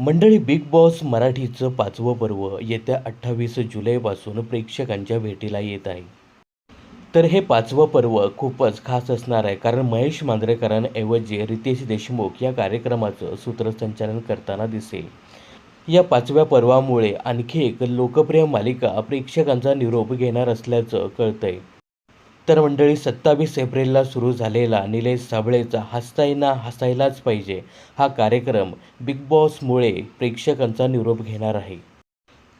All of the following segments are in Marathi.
मंडळी बिग बॉस मराठीचं पाचवं पर्व येत्या अठ्ठावीस जुलैपासून प्रेक्षकांच्या भेटीला येत आहे. तर हे पाचवं पर्व खूपच खास असणार आहे कारण महेश मांजरेकरांऐवजी रितेश देशमुख या कार्यक्रमाचं सूत्रसंचालन करताना दिसेल. या पाचव्या पर्वामुळे आणखी एक लोकप्रिय मालिका प्रेक्षकांचा निरोप घेणार असल्याचं कळतंय. तर मंडळी सत्तावीस एप्रिलला सुरू झालेला निलेश साबळेचा हसतायना हसायलाच पाहिजे हा कार्यक्रम बिग बॉसमुळे प्रेक्षकांचा निरोप घेणार आहे.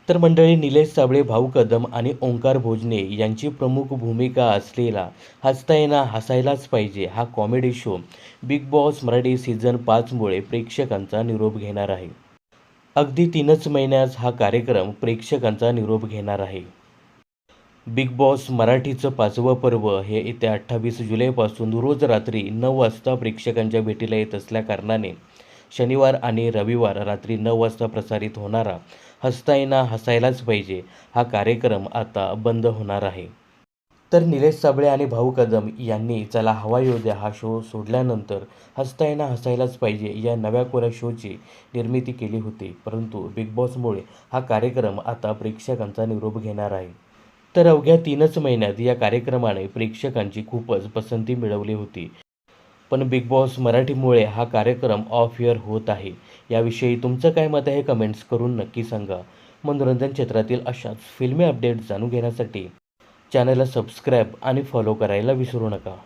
तर मंडळी निलेश साबळे भाऊ कदम आणि ओंकार भोजने यांची प्रमुख भूमिका असलेला हसताना हसायलाच पाहिजे हा comedy show Bigg Boss Marathi season पाचमुळे प्रेक्षकांचा निरोप घेणार आहे. अगदी तीनच महिन्यात हा कार्यक्रम प्रेक्षकांचा निरोप घेणार आहे. बिग बॉस मराठीचं पाचवं पर्व हे येत्या अठ्ठावीस जुलैपासून रोज रात्री नऊ वाजता प्रेक्षकांच्या भेटीला येत असल्याकारणाने शनिवार आणि रविवार रात्री नऊ वाजता प्रसारित होणारा हसताना हसायलाच पाहिजे हा कार्यक्रम आता बंद होणार आहे. तर निलेश साबळे आणि भाऊ कदम यांनी चला हवा येऊ द्या हा शो सोडल्यानंतर हसताना हसायलाच पाहिजे या नव्या कोऱ्या शोची निर्मिती केली होती. परंतु बिग बॉसमुळे हा कार्यक्रम आता प्रेक्षकांचा निरोप घेणार आहे. तर अवघ्या तीनच महिन्यात या कार्यक्रमाने प्रेक्षकांची खूपच पसंती मिळवली होती. पण बिग बॉस मराठीमुळे हा कार्यक्रम ऑफ इयर होत आहे. याविषयी तुमचं काय मत आहे कमेंट्स करून नक्की सांगा. मनोरंजन क्षेत्रातील अशाच फिल्मी अपडेट जाणून घेण्यासाठी चॅनलला सबस्क्राईब आणि फॉलो करायला विसरू नका.